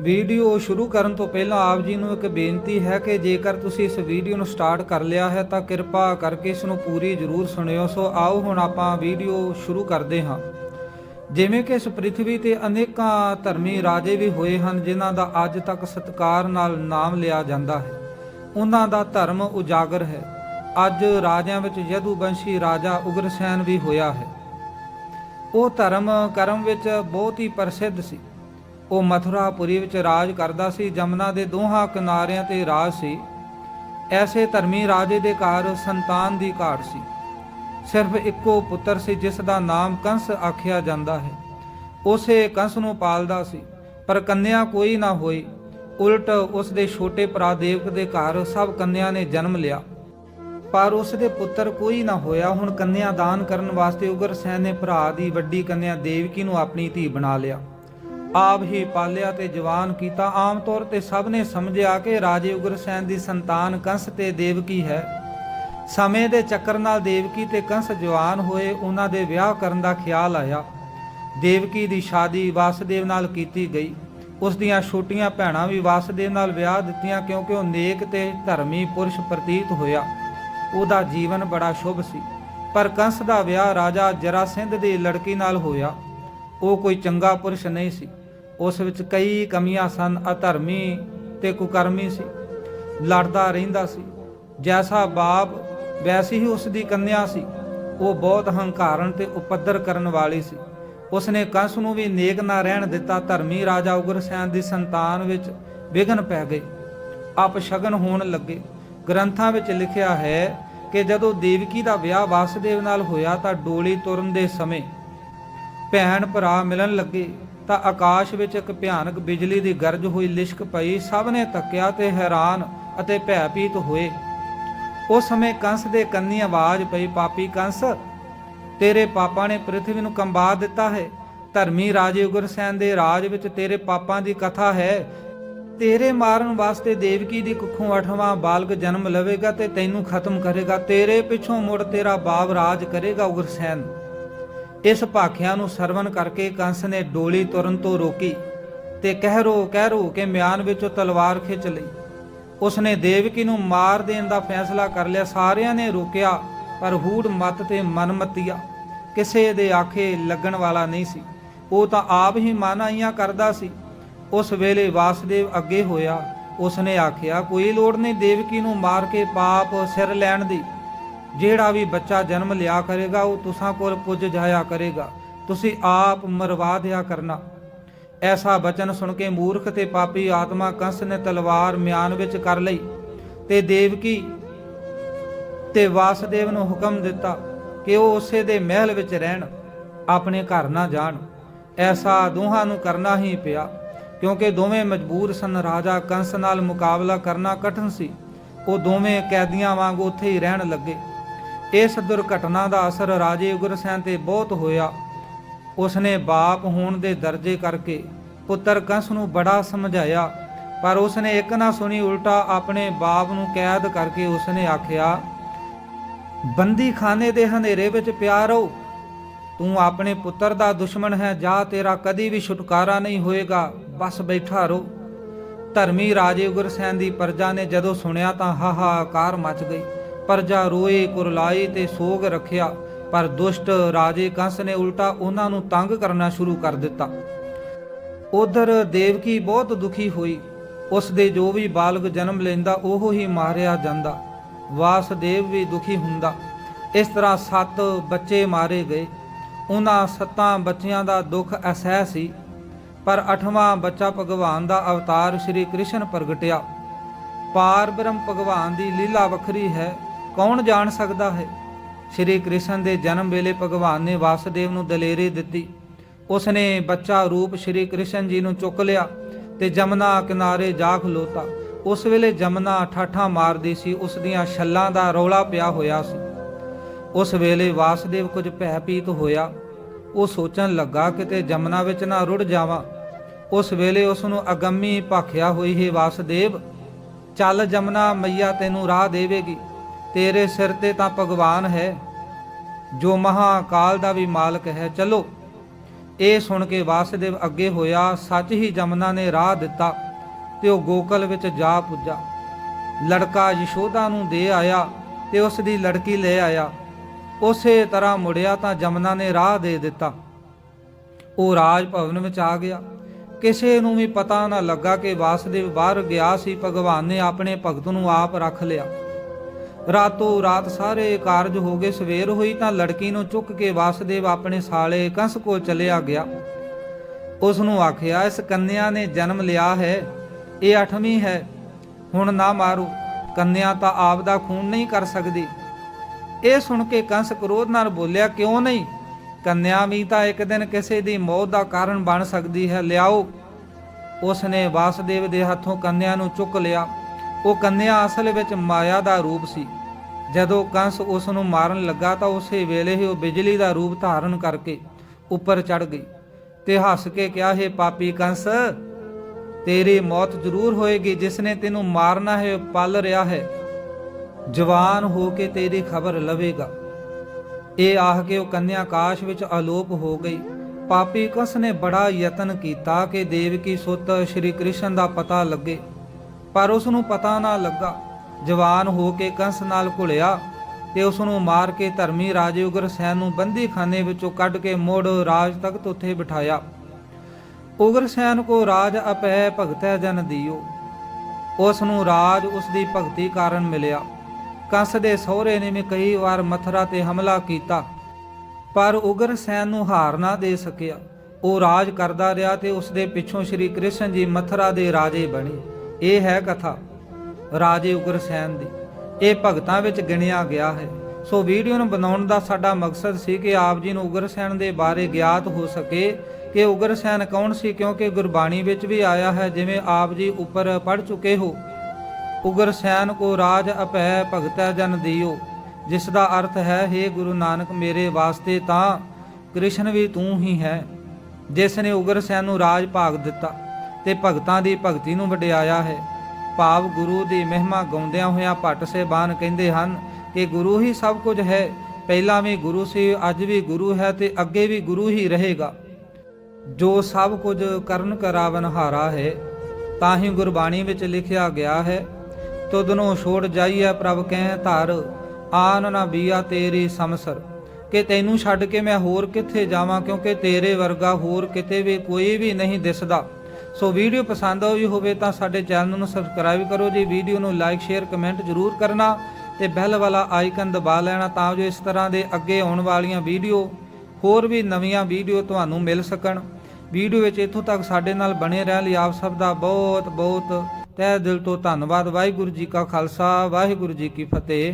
Video ਸ਼ੁਰੂ ਕਰਨ ਤੋਂ ਪਹਿਲਾਂ ਆਪ ਜੀ ਨੂੰ ਇੱਕ ਬੇਨਤੀ ਹੈ ਕਿ ਜੇਕਰ ਤੁਸੀਂ ਇਸ ਵੀਡੀਓ ਨੂੰ ਸਟਾਰਟ ਕਰ ਲਿਆ ਹੈ ਤਾਂ ਕਿਰਪਾ ਕਰਕੇ ਇਸ ਨੂੰ ਪੂਰੀ ਜ਼ਰੂਰ ਸੁਣਿਓ। ਸੋ ਆਓ ਹੁਣ ਆਪਾਂ ਵੀਡੀਓ ਸ਼ੁਰੂ ਕਰਦੇ ਹਾਂ। ਜਿਵੇਂ ਕਿ ਇਸ ਪ੍ਰithvi ਤੇ ਅਨੇਕਾਂ ਧਰਮੀ ਰਾਜੇ ਵੀ ਹੋਏ ਹਨ, ਜਿਨ੍ਹਾਂ ਦਾ ਅੱਜ ਤੱਕ ਸਤਿਕਾਰ ਨਾਲ ਨਾਮ ਲਿਆ ਜਾਂਦਾ ਹੈ। ਉਹਨਾਂ ਦਾ ਧਰਮ ਉਜਾਗਰ ਹੈ। ਅੱਜ ਰਾਜਿਆਂ ਵਿੱਚ ਯਦੂਵੰਸ਼ੀ ਰਾਜਾ ਉਗਰਸੈਨ ਵੀ ਹੋਇਆ ਹੈ। ਉਹ ਧਰਮ ਕਰਮ ਵਿੱਚ ਬਹੁਤ ਹੀ ਪ੍ਰਸਿੱਧ ਸੀ। ਉਹ ਮਥੁਰਾਪੁਰੀ ਵਿੱਚ ਰਾਜ ਕਰਦਾ ਸੀ, ਜਮਨਾ ਦੇ ਦੋਹਾਂ ਕਿਨਾਰਿਆਂ ਤੇ ਰਾਜ ਸੀ। ਐਸੇ ਧਰਮੀ ਰਾਜੇ ਦੇ ਘਰ ਸੰਤਾਨ ਦੀ ਘਾਟ ਸੀ। ਸਿਰਫ ਇੱਕੋ ਪੁੱਤਰ ਸੀ, ਜਿਸ ਦਾ ਨਾਮ ਕੰਸ ਆਖਿਆ ਜਾਂਦਾ ਹੈ। ਉਸੇ ਕੰਸ ਨੂੰ ਪਾਲਦਾ ਸੀ, ਪਰ ਕੰਨਿਆ ਕੋਈ ਨਾ ਹੋਈ। ਉਲਟ ਉਸ ਦੇ ਛੋਟੇ ਭਰਾ ਦੇਵਕ ਦੇ ਘਰ ਸਭ ਕੰਨਿਆ ਨੇ ਜਨਮ ਲਿਆ। ਪਰ ਉਸ ਦੇ ਪੁੱਤਰ ਕੋਈ ਨਾ ਹੋਇਆ। ਹੁਣ ਕੰਨਿਆ ਦਾਨ ਕਰਨ ਵਾਸਤੇ ਉਗਰ ਸੈਨ ਨੇ ਭਰਾ ਦੀ ਵੱਡੀ ਕੰਨਿਆ ਦੇਵਕੀ ਨੂੰ ਆਪਣੀ ਧੀ ਬਣਾ ਲਿਆ। ਆਪ ਹੀ ਪਾਲਿਆ ਤੇ ਜਵਾਨ ਕੀਤਾ। ਆਮ ਤੌਰ ਤੇ ਸਭ ਨੇ ਸਮਝਿਆ ਕਿ ਰਾਜੇ ਉਗਰਸੈਨ ਦੀ ਸੰਤਾਨ ਕੰਸ ਤੇ ਦੇਵਕੀ ਹੈ। ਸਮੇਂ ਦੇ ਚੱਕਰ ਨਾਲ ਦੇਵਕੀ ਤੇ ਕੰਸ ਜਵਾਨ ਹੋਏ ਉਹਨਾਂ ਦੇ ਵਿਆਹ ਕਰਨ ਦਾ ਖਿਆਲ ਆਇਆ। ਦੇਵਕੀ ਦੀ ਸ਼ਾਦੀ ਵਾਸੁਦੇਵ ਨਾਲ ਕੀਤੀ ਗਈ। ਉਸ ਦੀਆਂ ਛੋਟੀਆਂ ਭੈਣਾਂ ਵੀ ਵਾਸੁਦੇਵ ਨਾਲ ਵਿਆਹ ਦਿੱਤੀਆਂ ਕਿਉਂਕਿ ਉਹ ਨੇਕ ਤੇ ਧਰਮੀ ਪੁਰਸ਼ ਪ੍ਰਤੀਤ ਹੋਇਆ। ਉਹਦਾ ਜੀਵਨ ਬੜਾ ਸ਼ੁਭ ਸੀ। ਪਰ ਕੰਸ ਦਾ ਵਿਆਹ ਰਾਜਾ ਜਰਾਸਿੰਧ ਦੀ ਲੜਕੀ ਨਾਲ ਹੋਇਆ। ਉਹ ਕੋਈ ਚੰਗਾ ਪੁਰਸ਼ ਨਹੀਂ ਸੀ। ਉਸ ਵਿੱਚ ਕਈ ਕਮੀਆਂ ਸਨ, ਅਧਰਮੀ ਤੇ ਕੁਕਰਮੀ ਸੀ। ਲੜਦਾ ਰਹਿੰਦਾ ਸੀ। ਜੈਸਾ ਬਾਪ ਵੈਸੀ ਹੀ ਉਸ ਦੀ ਕੰਨਿਆ ਸੀ। ਉਹ ਬਹੁਤ ਹੰਕਾਰਨ ਤੇ ਉਪੱਦਰ ਕਰਨ ਵਾਲੀ ਸੀ। ਉਸਨੇ ਕੰਸ ਨੂੰ ਵੀ ਨੇਕ ਨਾ ਰਹਿਣ ਦਿੱਤਾ। ਧਰਮੀ ਰਾਜਾ ਉਗਰਸੈਨ ਦੀ ਸੰਤਾਨ ਵਿੱਚ ਵਿਘਨ ਪੈ ਗਏ। ਅਪਸ਼ਗਨ ਹੋਣ ਲੱਗੇ। ਗ੍ਰੰਥਾਂ ਵਿੱਚ ਲਿਖਿਆ ਹੈ ਕਿ ਜਦੋਂ ਦੇਵਕੀ ਦਾ ਵਿਆਹ ਵਾਸੁਦੇਵ ਨਾਲ ਹੋਇਆ ਤਾਂ ਡੋਲੀ ਤੁਰਨ ਦੇ ਸਮੇਂ ਭੈਣ ਭਰਾ ਮਿਲਣ ਲੱਗੇ। ਤਾਂ ਆਕਾਸ਼ ਵਿੱਚ ਇੱਕ ਭਿਆਨਕ ਬਿਜਲੀ ਦੀ ਗਰਜ ਹੋਈ ਲਿਸ਼ਕ ਪਈ, ਸਭ ਨੇ ਤੱਕਿਆ ਤੇ ਹੈਰਾਨ ਅਤੇ ਭੈਭੀਤ ਹੋਏ। ਉਸ ਸਮੇਂ ਕੰਸ ਦੇ ਕੰਨੀ ਆਵਾਜ਼ ਪਈ, ਪਾਪੀ ਕੰਸ, ਤੇਰੇ ਪਾਪਾ ਨੇ ਪ੍ਰithvi ਨੂੰ ਕੰਬਾ ਦਿੱਤਾ ਹੈ। ਧਰਮੀ ਰਾਜੇ ਉਗਰਸੈਨ ਦੇ ਰਾਜ ਵਿੱਚ ਤੇਰੇ ਪਾਪਾਂ ਦੀ ਕਥਾ ਹੈ। ਤੇਰੇ ਮਾਰਨ ਵਾਸਤੇ ਦੇਵਕੀ ਦੀ ਕੁੱਖੋਂ ਅਠਵਾਂ ਬਾਲਕ ਜਨਮ ਲਵੇਗਾ ਤੇ ਤੈਨੂੰ ਖਤਮ ਕਰੇਗਾ। ਤੇਰੇ ਪਿੱਛੋਂ ਮੁੜ ਤੇਰਾ ਬਾਪ ਰਾਜ ਕਰੇਗਾ ਉਗਰਸੈਨ। ਇਸ ਭਾਖਿਆਂ ਨੂੰ ਸਰਵਨ ਕਰਕੇ ਕੰਸ ਨੇ ਡੋਲੀ ਤੁਰਨ ਤੋਂ ਰੋਕੀ ਤੇ ਕਹਿ ਰੋ ਕਹਿ ਰੋ ਕੇ ਮਿਆਨ ਵਿੱਚੋਂ ਤਲਵਾਰ ਖਿੱਚ ਲਈ। ਉਸਨੇ ਦੇਵਕੀ ਨੂੰ ਮਾਰ ਦੇਣ ਦਾ ਫੈਸਲਾ ਕਰ ਲਿਆ। ਸਾਰਿਆਂ ਨੇ ਰੋਕਿਆ, ਪਰ ਹੂੜ ਮਤ ਤੇ ਮਨਮਤੀਆ ਕਿਸੇ ਦੇ ਆਖੇ ਲੱਗਣ ਵਾਲਾ ਨਹੀਂ ਸੀ। ਉਹ ਤਾਂ ਆਪ ਹੀ ਮਾਨਾਈਆਂ ਕਰਦਾ ਸੀ। ਉਸ ਵੇਲੇ ਵਾਸਦੇਵ ਅੱਗੇ ਹੋਇਆ। ਉਸਨੇ ਆਖਿਆ, ਕੋਈ ਲੋੜ ਨਹੀਂ ਦੇਵਕੀ ਨੂੰ ਮਾਰ ਕੇ ਪਾਪ ਸਿਰ ਲੈਣ ਦੀ। ਜਿਹੜਾ ਵੀ ਬੱਚਾ ਜਨਮ ਲਿਆ ਕਰੇਗਾ, ਉਹ ਤੁਸਾਂ ਕੋਲ ਪੁੱਜ ਜਾਇਆ ਕਰੇਗਾ। ਤੁਸੀਂ ਆਪ ਮਰਵਾ ਦਿਆ ਕਰਨਾ। ਐਸਾ ਬਚਨ ਸੁਣ ਕੇ ਮੂਰਖ ਤੇ ਪਾਪੀ ਆਤਮਾ ਕੰਸ ਨੇ ਤਲਵਾਰ ਮਿਆਨ ਵਿੱਚ ਕਰ ਲਈ ਤੇ ਦੇਵਕੀ ਤੇ ਵਾਸਦੇਵ ਨੂੰ ਹੁਕਮ ਦਿੱਤਾ ਕਿ ਉਹ ਉਸੇ ਦੇ ਮਹਿਲ ਵਿੱਚ ਰਹਿਣ, ਆਪਣੇ ਘਰ ਨਾ ਜਾਣ। ਐਸਾ ਦੋਹਾਂ ਨੂੰ ਕਰਨਾ ਹੀ ਪਿਆ, ਕਿਉਂਕਿ ਦੋਵੇਂ ਮਜਬੂਰ ਸਨ, ਰਾਜਾ ਕੰਸ ਨਾਲ ਮੁਕਾਬਲਾ ਕਰਨਾ ਕਠਿਨ ਸੀ। ਉਹ ਦੋਵੇਂ ਕੈਦੀਆਂ ਵਾਂਗ ਉੱਥੇ ਹੀ ਰਹਿਣ ਲੱਗੇ। ਇਸ ਦੁਰਘਟਨਾ ਦਾ ਅਸਰ ਰਾਜੇ ਉਗਰਸੈਨ ਤੇ ਬਹੁਤ ਹੋਇਆ। ਉਸਨੇ ਬਾਪ ਹੋਣ ਦੇ ਦਰਜੇ ਕਰਕੇ ਪੁੱਤਰ ਕੰਸ ਨੂੰ ਬੜਾ ਸਮਝਾਇਆ, ਪਰ ਉਸਨੇ ਇੱਕ ਨਾ ਸੁਣੀ ਉਲਟਾ ਆਪਣੇ ਬਾਪ ਨੂੰ ਕੈਦ ਕਰਕੇ ਉਸਨੇ ਆਖਿਆ, ਬੰਦੀ ਖਾਨੇ ਦੇ ਹਨੇਰੇ ਵਿੱਚ ਪਿਆ ਰਹੋ। ਤੂੰ ਆਪਣੇ ਪੁੱਤਰ ਦਾ ਦੁਸ਼ਮਣ ਹੈ, ਜਾ ਤੇਰਾ ਕਦੀ ਵੀ ਛੁਟਕਾਰਾ ਨਹੀਂ ਹੋਏਗਾ, ਬਸ ਬੈਠਾ ਰਹੋ। ਧਰਮੀ ਰਾਜੇ ਉਗਰਸੈਨ ਦੀ ਪਰਜਾ ਨੇ ਜਦੋਂ ਸੁਣਿਆ ਤਾਂ ਹਾਹਾਕਾਰ ਮਚ ਗਈ। ਪਰਜਾ ਰੋਏ ਕੁਰਲਾਏ ਤੇ ਸੋਗ ਰੱਖਿਆ, ਪਰ ਦੁਸ਼ਟ ਰਾਜੇ ਕੰਸ ਨੇ ਉਲਟਾ ਉਹਨਾਂ ਨੂੰ ਤੰਗ ਕਰਨਾ ਸ਼ੁਰੂ ਕਰ ਦਿੱਤਾ। ਉਧਰ ਦੇਵਕੀ ਬਹੁਤ ਦੁਖੀ ਹੋਈ, ਉਸ ਦੇ ਜੋ ਵੀ ਬਾਲਗ ਜਨਮ ਲੈਂਦਾ ਉਹ ਹੀ ਮਾਰਿਆ ਜਾਂਦਾ। ਵਾਸਦੇਵ ਵੀ ਦੁਖੀ ਹੁੰਦਾ। ਇਸ ਤਰ੍ਹਾਂ ਸੱਤ ਬੱਚੇ ਮਾਰੇ ਗਏ। ਉਹਨਾਂ ਸੱਤਾਂ ਬੱਚਿਆਂ ਦਾ ਦੁੱਖ ਅਸਹਿ ਸੀ, ਪਰ ਅਠਵਾਂ ਬੱਚਾ ਭਗਵਾਨ ਦਾ ਅਵਤਾਰ ਸ੍ਰੀ ਕ੍ਰਿਸ਼ਨ ਪ੍ਰਗਟਿਆ। ਪਾਰ ਬ੍ਰਹਮ ਭਗਵਾਨ ਦੀ ਲੀਲਾ ਵੱਖਰੀ ਹੈ। ਕੌਣ ਜਾਣ ਸਕਦਾ ਹੈ? ਸ੍ਰੀ ਕ੍ਰਿਸ਼ਨ ਦੇ ਜਨਮ ਵੇਲੇ ਭਗਵਾਨ ਨੇ ਵਾਸੁਦੇਵ ਨੂੰ ਦਲੇਰੀ ਦਿੱਤੀ। ਉਸਨੇ ਬੱਚਾ ਰੂਪ ਸ੍ਰੀ ਕ੍ਰਿਸ਼ਨ ਜੀ ਨੂੰ ਚੁੱਕ ਲਿਆ ਤੇ ਜਮਨਾ ਕਿਨਾਰੇ ਜਾ ਖਲੋਤਾ ਉਸ ਵੇਲੇ ਜਮਨਾ ਠਾਠਾਂ ਮਾਰਦੀ ਸੀ, ਉਸ ਦੀਆਂ ਛੱਲਾਂ ਦਾ ਰੌਲਾ ਪਿਆ ਹੋਇਆ ਸੀ। ਉਸ ਵੇਲੇ ਵਾਸਦੇਵ ਕੁਝ ਭੈਭੀਤ ਹੋਇਆ। ਉਹ ਸੋਚਣ ਲੱਗਾ, ਕਿਤੇ ਜਮਨਾ ਵਿੱਚ ਨਾ ਰੁੜ ਜਾਵਾਂ। ਉਸ ਵੇਲੇ ਉਸ ਨੂੰ ਅਗੰਮੀ ਭਾਖਿਆ ਹੋਈ, ਹੈ ਵਾਸਦੇਵ, ਚੱਲ ਜਮਨਾ, ਮਈਆ ਤੈਨੂੰ ਰਾਹ ਦੇਵੇਗੀ। ਤੇਰੇ ਸਿਰ ਤੇ ਤਾਂ ਭਗਵਾਨ ਹੈ, ਜੋ ਮਹਾਕਾਲ ਦਾ ਵੀ ਮਾਲਕ ਹੈ। ਚਲੋ, ਇਹ ਸੁਣ ਕੇ ਵਾਸੁਦੇਵ ਅੱਗੇ ਹੋਇਆ, ਸੱਚ ਹੀ ਜਮਨਾ ਨੇ ਰਾਹ ਦਿੱਤਾ ਤੇ ਉਹ ਗੋਕਲ ਵਿੱਚ ਜਾ ਪੁੱਜਾ। ਲੜਕਾ ਯਸ਼ੋਦਾ ਨੂੰ ਦੇ ਆਇਆ ਤੇ ਉਸ ਦੀ ਲੜਕੀ ਲੈ ਆਇਆ। ਉਸੇ ਤਰ੍ਹਾਂ ਮੁੜਿਆ ਤਾਂ ਜਮਨਾ ਨੇ ਰਾਹ ਦੇ ਦਿੱਤਾ। ਉਹ ਰਾਜ ਭਵਨ ਵਿੱਚ ਆ ਗਿਆ। ਕਿਸੇ ਨੂੰ ਵੀ ਪਤਾ ਨਾ ਲੱਗਾ ਕਿ ਵਾਸੁਦੇਵ ਬਾਹਰ ਗਿਆ ਸੀ, ਭਗਵਾਨ ਨੇ ਆਪਣੇ ਭਗਤ ਨੂੰ ਆਪ ਰੱਖ ਲਿਆ। ਰਾਤੋਂ ਰਾਤ ਸਾਰੇ ਕਾਰਜ ਹੋ ਗਏ, ਸਵੇਰ ਹੋਈ ਤਾਂ ਲੜਕੀ ਨੂੰ ਚੁੱਕ ਕੇ ਵਾਸਦੇਵ ਆਪਣੇ ਸਾਲੇ ਕੰਸ ਕੋਲ ਚਲਿਆ ਗਿਆ। ਉਸ ਨੂੰ ਆਖਿਆ, ਇਸ ਕੰਨਿਆ ਨੇ ਜਨਮ ਲਿਆ ਹੈ, ਇਹ ਅਠਵੀਂ ਹੈ। ਹੁਣ ਨਾ ਮਾਰੋ, ਕੰਨਿਆ ਤਾਂ ਆਪ ਦਾ ਖੂਨ ਨਹੀਂ ਕਰ ਸਕਦੀ। ਇਹ ਸੁਣ ਕੇ ਕੰਸ ਕ੍ਰੋਧ ਨਾਲ ਬੋਲਿਆ, ਕਿਉਂ ਨਹੀਂ? ਕੰਨਿਆ ਵੀ ਤਾਂ ਇੱਕ ਦਿਨ ਕਿਸੇ ਦੀ ਮੌਤ ਦਾ ਕਾਰਨ ਬਣ ਸਕਦੀ ਹੈ, ਲਿਆਓ। ਉਸ ਨੇ ਵਾਸੁਦੇਵ ਦੇ ਹੱਥੋਂ ਕੰਨਿਆ ਨੂੰ ਚੁੱਕ ਲਿਆ। ਉਹ ਕੰਨਿਆ ਅਸਲ ਵਿੱਚ ਮਾਇਆ ਦਾ ਰੂਪ ਸੀ। ਜਦੋਂ ਕੰਸ ਉਸ ਨੂੰ ਮਾਰਨ ਲੱਗਾ ਤਾਂ ਉਸੇ ਵੇਲੇ ਹੀ ਉਹ ਬਿਜਲੀ ਦਾ ਰੂਪ ਧਾਰਨ ਕਰਕੇ ਉੱਪਰ ਚੜ ਗਈ ਤੇ ਹੱਸ ਕੇ ਕਿਹਾ, ਹੈ ਪਾਪੀ ਕੰਸ, ਤੇਰੀ ਮੌਤ ਜ਼ਰੂਰ ਹੋਏਗੀ, ਜਿਸ ਨੇ ਤੈਨੂੰ ਮਾਰਨਾ ਹੈ, ਪਲ ਰਿਹਾ ਹੈ। ਜਵਾਨ ਹੋ ਕੇ ਤੇਰੀ ਖਬਰ ਲਵੇਗਾ। ਇਹ ਆਖ ਕੇ ਉਹ ਕੰਨਿਆ ਆਕਾਸ਼ ਵਿੱਚ ਅਲੋਪ ਹੋ ਗਈ। ਪਾਪੀ ਕੰਸ ਨੇ ਬੜਾ ਯਤਨ ਕੀਤਾ ਕਿ ਦੇਵਕੀ ਸੁੱਤ ਸ਼੍ਰੀ ਕ੍ਰਿਸ਼ਨ ਦਾ ਪਤਾ ਲੱਗੇ, ਪਰ ਉਸ ਨੂੰ ਪਤਾ ਨਾ ਲੱਗਾ। ਜਵਾਨ ਹੋ ਕੇ ਕੰਸ ਨਾਲ ਘੁਲਿਆ ਤੇ ਉਸ ਨੂੰ ਮਾਰ ਕੇ ਧਰਮੀ ਰਾਜੇ ਉਗਰਸੈਨ ਨੂੰ ਬੰਦੀਖਾਨੇ ਵਿੱਚੋਂ ਕੱਢ ਕੇ ਮੋੜ ਰਾਜ ਤਖਤ ਉੱਥੇ ਬਿਠਾਇਆ। ਉਗਰਸੈਨ ਕੋ ਰਾਜ ਅਪੈ ਭਗਤੈ ਜਨ ਦਿਓ। ਉਸ ਨੂੰ ਰਾਜ ਉਸ ਦੀ ਭਗਤੀ ਕਾਰਨ ਮਿਲਿਆ। ਕੰਸ ਦੇ ਸਹੁਰੇ ਨੇ ਵੀ ਕਈ ਵਾਰ ਮਥਰਾ ਤੇ ਹਮਲਾ ਕੀਤਾ, ਪਰ ਉਗਰਸੈਨ ਨੂੰ ਹਾਰ ਨਾ ਦੇ ਸਕਿਆ। ਉਹ ਰਾਜ ਕਰਦਾ ਰਿਹਾ ਤੇ ਉਸ ਦੇ ਪਿੱਛੋਂ ਸ੍ਰੀ ਕ੍ਰਿਸ਼ਨ ਜੀ ਮਥਰਾ ਦੇ ਰਾਜੇ ਬਣੇ। ਇਹ ਹੈ ਕਥਾ। ਰਾਜੇ ਉਗਰਸੈਨ ਦੀ। ਇਹ ਭਗਤਾਂ ਵਿੱਚ ਗਿਣਿਆ ਗਿਆ ਹੈ। ਸੋ ਵੀਡੀਓ ਨੂੰ ਬਣਾਉਣ ਦਾ ਸਾਡਾ ਮਕਸਦ ਸੀ ਕਿ ਆਪ ਜੀ ਨੂੰ ਉਗਰਸੈਨ ਦੇ ਬਾਰੇ ਗਿਆਤ ਹੋ ਸਕੇ ਕਿ ਉਗਰਸੈਨ ਕੌਣ ਸੀ, ਕਿਉਂਕਿ ਗੁਰਬਾਣੀ ਵਿੱਚ ਵੀ ਆਇਆ ਹੈ, ਜਿਵੇਂ ਆਪ ਜੀ ਉੱਪਰ ਪੜ ਚੁੱਕੇ ਹੋ। ਉਗਰਸੈਨ ਕੋ ਰਾਜ ਅਪੈ ਭਗਤੈ ਜਨ ਦਿਓ। ਜਿਸ ਦਾ ਅਰਥ ਹੈ हे ਗੁਰੂ ਨਾਨਕ ਮੇਰੇ ਵਾਸਤੇ ਤਾਂ ਕ੍ਰਿਸ਼ਨ ਵੀ ਤੂੰ ਹੀ ਹੈ। ਜਿਸ ਨੇ ਉਗਰਸੈਨ ਨੂੰ ਰਾਜ ਭਾਗ ਦਿੱਤਾ ਤੇ ਭਗਤਾਂ ਦੀ ਭਗਤੀ ਨੂੰ ਵਡਿਆਇਆ ਹੈ। ਭਾਵ ਗੁਰੂ ਦੀ ਮਹਿਮਾ ਗਾਉਂਦਿਆਂ ਹੋਇਆਂ ਭੱਟ ਸੇਬਾਨ ਕਹਿੰਦੇ ਹਨ ਕਿ ਗੁਰੂ ਹੀ ਸਭ ਕੁਝ ਹੈ, ਪਹਿਲਾਂ ਵੀ ਗੁਰੂ ਸੀ, ਅੱਜ ਵੀ ਗੁਰੂ ਹੈ ਤੇ ਅੱਗੇ ਵੀ ਗੁਰੂ ਹੀ ਰਹੇਗਾ। ਜੋ ਸਭ ਕੁਝ ਕਰਨ ਕਰਾਵਨ ਹਾਰਾ ਹੈ ਤਾਂ ਹੀ ਗੁਰਬਾਣੀ ਵਿੱਚ ਲਿਖਿਆ ਗਿਆ ਹੈ, ਤੁਧਨੋਂ ਛੋੜ ਜਾਈਐ ਪ੍ਰਭ ਕਹਿ ਧਰ, ਆਨ ਨਾ ਬੀਆ ਤੇਰੀ ਸਮਸਰ। ਕਿ ਤੈਨੂੰ ਛੱਡ ਕੇ ਮੈਂ ਹੋਰ ਕਿੱਥੇ ਜਾਵਾਂ, ਕਿਉਂਕਿ ਤੇਰੇ ਵਰਗਾ ਹੋਰ ਕਿਤੇ ਵੀ ਕੋਈ ਵੀ ਨਹੀਂ ਦਿਸਦਾ। ਸੋ ਵੀਡੀਓ ਪਸੰਦ ਆਈ ਹੋਵੇ ਤਾਂ ਸਾਡੇ ਚੈਨਲ ਨੂੰ ਸਬਸਕ੍ਰਾਈਬ ਕਰੋ ਜੀ। ਵੀਡੀਓ ਨੂੰ ਲਾਈਕ, ਸ਼ੇਅਰ, ਕਮੈਂਟ ਜ਼ਰੂਰ ਕਰਨਾ ਤੇ ਬੈਲ ਵਾਲਾ ਆਈਕਨ ਦਬਾ ਲੈਣਾ ਤਾਂ ਜੋ ਇਸ ਤਰ੍ਹਾਂ ਦੇ ਅੱਗੇ ਆਉਣ ਵਾਲੀਆਂ ਵੀਡੀਓ, ਹੋਰ ਵੀ ਨਵੀਆਂ ਵੀਡੀਓ ਤੁਹਾਨੂੰ ਮਿਲ ਸਕਣ। ਵੀਡੀਓ ਵਿੱਚ ਇੱਥੋਂ ਤੱਕ ਸਾਡੇ ਨਾਲ ਬਣੇ ਰਹਿਣ ਲਈ ਆਪ ਸਭ ਦਾ ਬਹੁਤ ਬਹੁਤ ਤਹਿ ਦਿਲ ਤੋਂ ਧੰਨਵਾਦ। ਵਾਹਿਗੁਰੂ ਜੀ ਕਾ ਖਾਲਸਾ, ਵਾਹਿਗੁਰੂ ਜੀ ਕੀ ਫਤਿਹ।